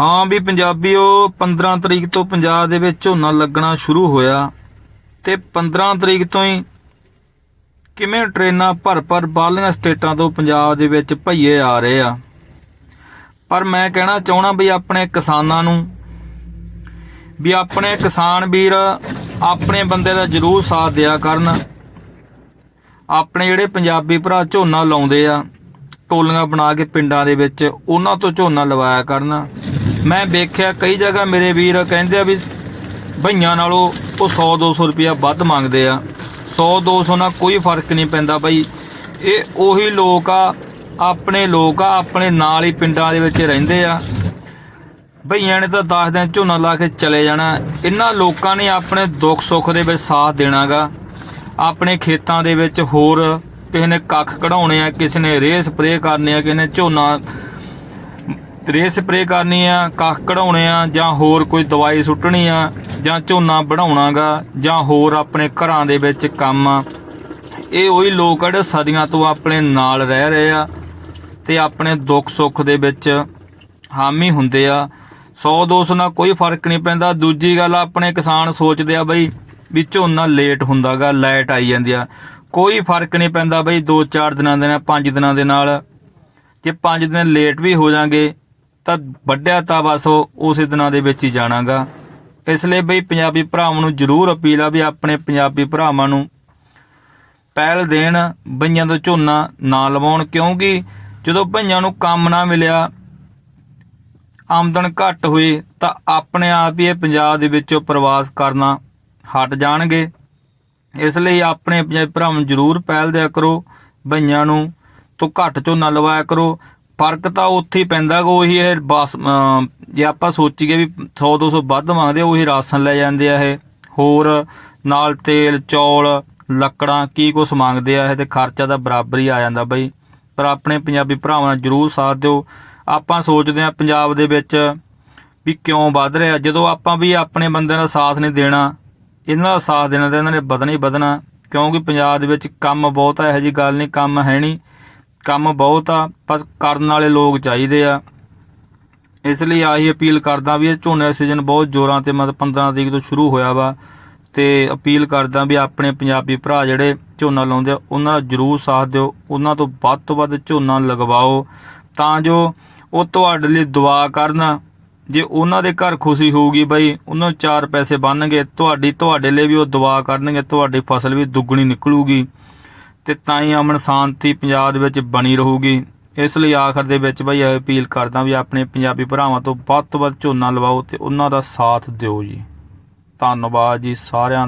ਹਾਂ ਵੀ ਪੰਜਾਬੀਓ 15 ਤਰੀਕ ਤੋਂ ਪੰਜਾਬ ਦੇ ਵਿੱਚ ਝੋਨਾ ਲੱਗਣਾ ਸ਼ੁਰੂ ਹੋਇਆ ਤੇ 15 ਤਰੀਕ ਤੋਂ ਹੀ ਕਿਵੇਂ ਟ੍ਰੇਨਾਂ ਭਰ ਭਰ ਬਾਹਲੀਆਂ ਸਟੇਟਾਂ ਤੋਂ ਪੰਜਾਬ ਦੇ ਵਿੱਚ ਭਈਏ ਆ ਰਹੇ ਆ। ਪਰ ਮੈਂ ਕਹਿਣਾ ਚਾਹਣਾ ਵੀ ਆਪਣੇ ਕਿਸਾਨਾਂ ਨੂੰ, ਵੀ ਆਪਣੇ ਕਿਸਾਨ ਵੀਰ ਆਪਣੇ ਬੰਦੇ ਦਾ ਜ਼ਰੂਰ ਸਾਥ ਦਿਆ ਕਰਨ। ਆਪਣੇ ਜਿਹੜੇ ਪੰਜਾਬੀ ਭਰਾ ਝੋਨਾ ਲਾਉਂਦੇ ਆ, ਟੋਲੀਆਂ ਬਣਾ ਕੇ ਪਿੰਡਾਂ ਦੇ ਵਿੱਚ ਉਹਨਾਂ ਤੋਂ ਝੋਨਾ ਲਵਾਇਆ ਕਰਨ। ਮੈਂ ਵੇਖਿਆ ਕਈ ਜਗ੍ਹਾ ਮੇਰੇ ਵੀਰ ਕਹਿੰਦੇ ਆ ਵੀ ਭਈਆਂ ਨਾਲੋਂ ਉਹ 100 200 ਰੁਪਇਆ ਵੱਧ ਮੰਗਦੇ ਆ। 100 200 ਨਾਲ ਕੋਈ ਫ਼ਰਕ ਨਹੀਂ ਪੈਂਦਾ ਬਈ। ਇਹ ਉਹੀ ਲੋਕ ਆ, ਆਪਣੇ ਲੋਕ ਆ, ਆਪਣੇ ਨਾਲ ਹੀ ਪਿੰਡਾਂ ਦੇ ਵਿੱਚ ਰਹਿੰਦੇ ਆ। ਭਈਆਂ ਨੇ ਤਾਂ 10 ਦਿਨ ਝੋਨਾ ਲਾ ਕੇ ਚਲੇ ਜਾਣਾ। ਇਹਨਾਂ ਲੋਕਾਂ ਨੇ ਆਪਣੇ ਦੁੱਖ ਸੁੱਖ ਦੇ ਵਿੱਚ ਸਾਥ ਦੇਣਾਗਾ। ਆਪਣੇ ਖੇਤਾਂ ਦੇ ਵਿੱਚ ਹੋਰ ਕਿਸੇ ਨੇ ਕੱਖ ਕਢਾਉਣੇ ਆ, ਕਿਸੇ ਨੇ ਰੇਹ ਸਪਰੇਅ ਕਰਨੇ ਆ, ਕਿਸੇ ਨੇ ਝੋਨਾ ਰੇਹ ਸਪਰੇਅ ਕਰਨੀ ਆ, ਕੱਖ ਕਢਾਉਣੇ ਆ, ਜਾਂ ਹੋਰ ਕੋਈ ਦਵਾਈ ਸੁੱਟਣੀ ਆ, ਜਾਂ ਝੋਨਾ ਬਣਾਉਣਾਗਾ, ਜਾਂ ਹੋਰ ਆਪਣੇ ਘਰਾਂ ਦੇ ਵਿੱਚ ਕੰਮ ਆ। ਇਹ ਉਹੀ ਲੋਕ ਆ ਜਿਹੜੇ ਸਦੀਆਂ ਤੋਂ ਆਪਣੇ ਨਾਲ ਰਹਿ ਰਹੇ ਆ ਤੇ ਆਪਣੇ ਦੁੱਖ ਸੁੱਖ ਦੇ ਵਿੱਚ ਹਾਮੀ ਹੁੰਦੇ ਆ। 100 200 ਨਾਲ ਕੋਈ ਫ਼ਰਕ ਨਹੀਂ ਪੈਂਦਾ। ਦੂਜੀ ਗੱਲ ਆਪਣੇ ਕਿਸਾਨ ਸੋਚਦੇ ਆ ਬਈ ਵੀ ਝੋਨਾ ਲੇਟ ਹੁੰਦਾਗਾ, ਲਾਈਟ ਆਈ ਜਾਂਦੀ ਆ। ਕੋਈ ਫ਼ਰਕ ਨਹੀਂ ਪੈਂਦਾ ਬਈ 2-4 ਦਿਨਾਂ ਦੇ ਨਾਲ 5 ਦਿਨਾਂ ਦੇ ਨਾਲ। ਜੇ 5 ਦਿਨ ਲੇਟ ਵੀ ਹੋ ਜਾਣਗੇ ਤਾਂ ਵੱਡਿਆ ਤਾਂ ਬਸ ਉਹ ਉਸੇ ਦਿਨਾਂ ਦੇ ਵਿੱਚ ਹੀ ਜਾਣਾਗਾ। ਇਸ ਲਈ ਬਈ ਪੰਜਾਬੀ ਭਰਾਵਾਂ ਨੂੰ ਜ਼ਰੂਰ ਅਪੀਲ ਆ ਵੀ ਆਪਣੇ ਪੰਜਾਬੀ ਭਰਾਵਾਂ ਨੂੰ ਪਹਿਲ ਦੇਣ, ਬਈਆਂ ਤੋਂ ਝੋਨਾ ਨਾ ਲਵਾਉਣ। ਕਿਉਂਕਿ ਜਦੋਂ ਬਈਆਂ ਨੂੰ ਕੰਮ ਨਾ ਮਿਲਿਆ, ਆਮਦਨ ਘੱਟ ਹੋਈ ਤਾਂ ਆਪਣੇ ਆਪ ਹੀ ਇਹ ਪੰਜਾਬ ਦੇ ਵਿੱਚੋਂ ਪ੍ਰਵਾਸ ਕਰਨਾ ਹਟ ਜਾਣਗੇ। ਇਸ ਲਈ ਆਪਣੇ ਪੰਜਾਬੀ ਭਰਾਵਾਂ ਨੂੰ ਜ਼ਰੂਰ ਪਹਿਲ ਦਿਆ ਕਰੋ, ਬਈਆਂ ਨੂੰ ਤੋਂ ਘੱਟ ਝੋਨਾ ਲਵਾਇਆ ਕਰੋ। ਫ਼ਰਕ ਤਾਂ ਉੱਥੇ ਹੀ ਪੈਂਦਾ ਗਾ ਉਹੀ ਇਹ ਬਸ ਜੇ ਆਪਾਂ ਸੋਚੀਏ ਵੀ 100 200 ਵੱਧ ਮੰਗਦੇ ਉਹੀ ਰਾਸ਼ਨ ਲੈ ਜਾਂਦੇ ਆ ਇਹ। ਹੋਰ, ਨਾਲ ਤੇਲ, ਚੌਲ, ਲੱਕੜਾਂ, ਕੀ ਕੁਛ ਮੰਗਦੇ ਆ ਇਹ ਤੇ ਖਰਚਾ ਤਾਂ ਬਰਾਬਰ ਹੀ ਆ ਜਾਂਦਾ ਬਈ। ਪਰ ਆਪਣੇ ਪੰਜਾਬੀ ਭਰਾਵਾਂ ਨਾਲ ਜਰੂਰ ਸਾਥ ਦਿਓ। ਆਪਾਂ ਸੋਚਦੇ ਆ ਪੰਜਾਬ ਦੇ ਵਿੱਚ ਵੀ ਕਿਉਂ ਵੱਧ ਰਿਹਾ। ਜਦੋਂ ਆਪਾਂ ਵੀ ਆਪਣੇ ਬੰਦਿਆਂ ਦਾ ਸਾਥ ਨਹੀਂ ਦੇਣਾ, ਇਹਨਾਂ ਦਾ ਸਾਥ ਦੇਣਾ ਤਾਂ ਇਹਨਾਂ ਨੇ ਵਧਣਾ ਹੀ ਵਧਣਾ। ਕਿਉਂਕਿ ਪੰਜਾਬ ਦੇ ਵਿੱਚ ਕੰਮ ਬਹੁਤ ਆ, ਇਹੋ ਜੀ ਗੱਲ ਨਹੀਂ, ਕੰਮ ਹੈ ਨਹੀਂ। ਕੰਮ ਬਹੁਤ ਆ ਬਸ ਕਰਨ ਵਾਲੇ ਲੋਕ ਚਾਹੀਦੇ ਆ। ਇਸ ਲਈ ਆਹੀ ਅਪੀਲ ਕਰਦਾ ਵੀ ਇਹ ਝੋਨੇ ਦਾ ਸੀਜ਼ਨ ਬਹੁਤ ਜ਼ੋਰਾਂ ਤੇ ਮਤਲਬ 15 ਤਰੀਕ ਤੋਂ ਸ਼ੁਰੂ ਹੋਇਆ ਵਾ ਤੇ ਅਪੀਲ ਕਰਦਾ ਵੀ ਆਪਣੇ ਪੰਜਾਬੀ ਭਰਾ ਜਿਹੜੇ ਝੋਨਾ ਲਾਉਂਦੇ ਆ, ਉਹਨਾਂ ਦਾ ਜਰੂਰ ਸਾਥ ਦਿਓ, ਉਹਨਾਂ ਤੋਂ ਵੱਧ ਤੋਂ ਵੱਧ ਝੋਨਾ ਲਗਵਾਓ ਤਾਂ ਜੋ ਉਹ ਤੁਹਾਡੇ ਲਈ ਦੁਆ ਕਰਨ। ਜੇ ਉਹਨਾਂ ਦੇ ਘਰ ਖੁਸ਼ੀ ਹੋਊਗੀ ਬਈ, ਉਹਨਾਂ ਨੂੰ ਚਾਰ ਪੈਸੇ ਬਣਨਗੇ, ਤੁਹਾਡੀ, ਤੁਹਾਡੇ ਲਈ ਵੀ ਉਹ ਦੁਆ ਕਰਨਗੇ, ਤੁਹਾਡੀ ਫਸਲ ਵੀ ਦੁੱਗਣੀ ਨਿਕਲੂਗੀ। ਤੇ ਤਾਂ ਹੀ ਅਮਨ ਸ਼ਾਂਤੀ ਪੰਜਾਬ ਦੇ ਵਿੱਚ ਬਣੀ ਰਹੂਗੀ। ਇਸ ਲਈ ਆਖਰ ਦੇ ਵਿੱਚ ਬਈ ਇਹ ਅਪੀਲ ਕਰਦਾ ਵੀ ਆਪਣੇ ਪੰਜਾਬੀ ਭਰਾਵਾਂ ਤੋਂ ਵੱਧ ਤੋਂ ਵੱਧ ਝੋਨਾ ਲਵਾਓ ਤੇ ਉਹਨਾਂ ਦਾ ਸਾਥ ਦਿਓ ਜੀ। ਧੰਨਵਾਦ ਜੀ ਸਾਰਿਆਂ ਦਾ।